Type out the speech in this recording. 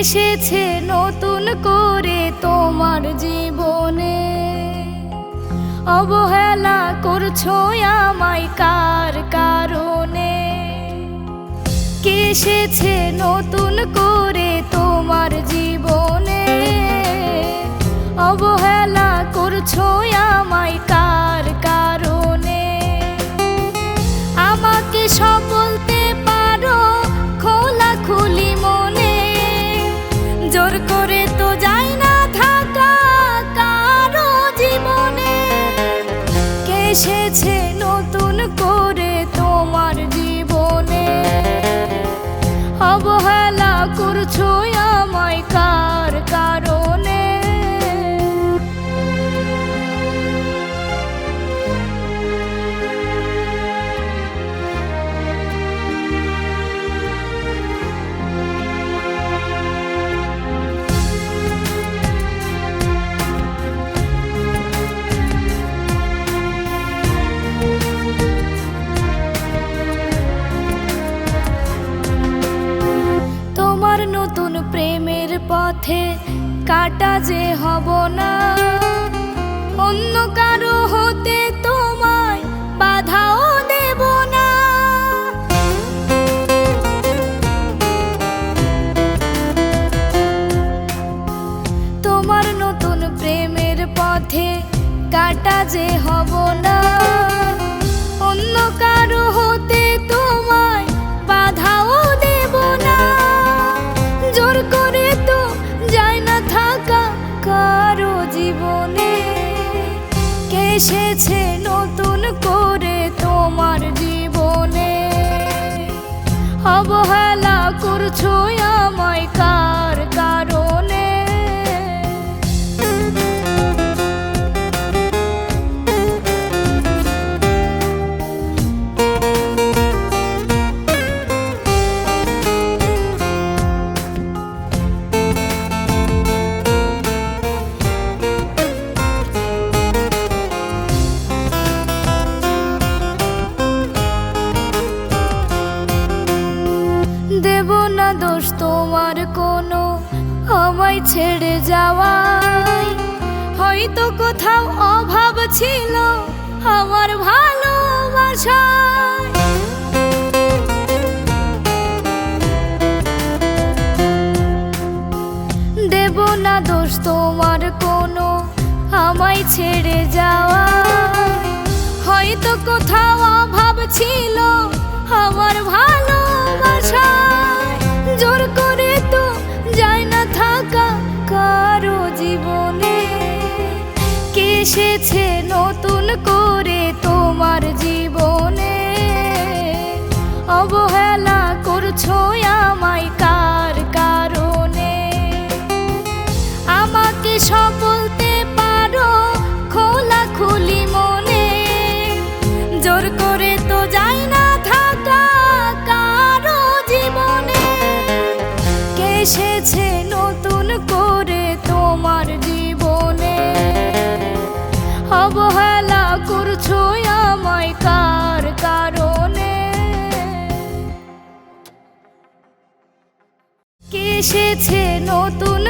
এসেছে নতুন করে তোমার জীবনে। অবহেলা করছ আমায় কার কারণে? কে এসেছে নতুন করে তোমার জীবনে? অবহেলা করছ পথে কাটা যে হব না। অন্য কারও হতে তোমায় বাধাও দেব না। তোমার নতুন প্রেমের পথে কাটা যে হব না। অন্য কারও হতে এসেছে নতুন করে তোমার জীবনে। অবহেলা করছ আমায় কার কারণে? দোষ তোমার কোনো। আমায় ছেড়ে যাওয়াই হয়তো কোথাও অভাব ছিল আমার ভালোবাসায়। দেব না দোষ তোমার কোনো, আমায় ছেড়ে যাওয়া হয়তো কোথাও অভাব ছিল এসেছে নতুন করে তোমার জীবনে। অবহেলা করছ অবহেলা করছ আমায় কার কারণে? কেসেছে নতুন